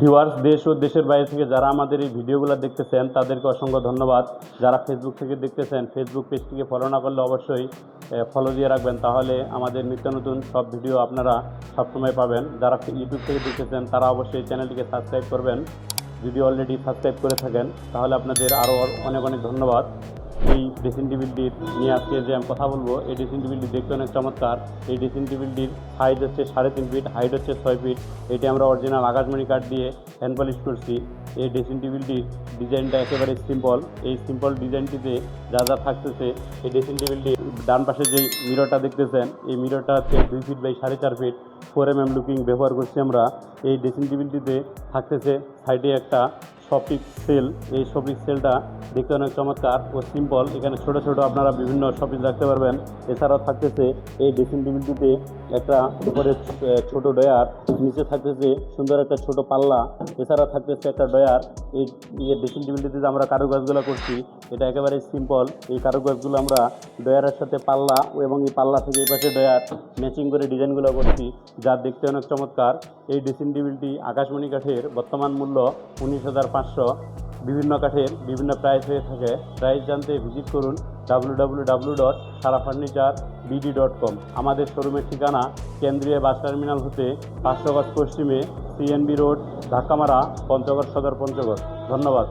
Viewers, দেশ ও দেশের বাইরে থেকে যারা আমাদের এই ভিডিওগুলো দেখতেছেন, তাদেরকে অসংখ্য ধন্যবাদ। যারা ফেসবুক থেকে দেখতেছেন ফেসবুক পেজটিকে ফলো না করলে অবশ্যই ফলো দিয়ে রাখবেন। তাহলে আমাদের নিত্য নতুন সব ভিডিও আপনারা সবসময় পাবেন। যারা ইউটিউব থেকে দেখতেছেন, তারা অবশ্যই চ্যানেলটিকে সাবস্ক্রাইব করবেন। যদি অলরেডি সাবস্ক্রাইব করে থাকেন, তাহলে আপনাদের আরও অনেক অনেক ধন্যবাদ। এই ড্রেসিং টেবিলটির নিয়ে আজকে যে আমি কথা বলব, এই ড্রেসিং টেবিলটি দেখতে অনেক চমৎকার। এই ড্রেসিং টেবিলটির হাইট হচ্ছে সাড়ে তিন ফিট হাইট হচ্ছে ছয় ফিট এটি আমরা অরিজিনাল আকাশমণি কাঠ দিয়ে হ্যান্ড পলিশ করছি। এই ড্রেসিং টেবিলটির ডিজাইনটা একেবারে সিম্পল এই সিম্পল ডিজাইনটিতে যা যা থাকতেছে, এই ড্রেসিং টেবিলটি ডান পাশে যে মিররটা দেখতেছেন, এই মিররটা হচ্ছে দুই ফিট বাই সাড়ে চার feet four M M looking ব্যবহার করছি আমরা। এই ড্রেসিং টেবিলটিতে থাকতেছে সাইডে একটা শপিক সেল এই শপিক সেলটা দেখতে অনেক চমৎকার ও সিম্পল এখানে ছোট ছোট আপনারা বিভিন্ন শপিস রাখতে পারবেন। এছাড়াও থাকতেছে এই ড্রেসিং টেবিলটিতে একটা উপরে ছোট ডয়ার নিচে থাকতেছে সুন্দর একটা ছোট পাল্লা, এছাড়া থাকতেছে একটা ডয়ার এই ইয়ে ড্রেসিং টেবিলটিতে যে আমরা কারুকাজগুলো করছি, এটা একেবারে সিম্পল এই কারুকাজগুলো আমরা ডয়ারের সাথে পাল্লা এবং এই পাল্লা থেকে এই পাশে ডয়ার ম্যাচিং করে ডিজাইনগুলো করছি, যা দেখতে অনেক চমৎকার। এই ড্রেসিং টেবিলটি আকাশমণি কাঠের বর্তমান মূল্য উনিশ হাজার পাঁচশো। বিভিন্ন কাঠের বিভিন্ন প্রাইস হয়ে থাকে। প্রাইস জানতে ভিজিট করুন W W W dot Sara furniture dot com আমাদের শোরুমের ঠিকানা কেন্দ্রীয় বাস টার্মিনাল হতে পাঁচশো পশ্চিমে সিএনবি রোড ঢাকামারা, পঞ্চগড়, সদর পঞ্চগড়। ধন্যবাদ।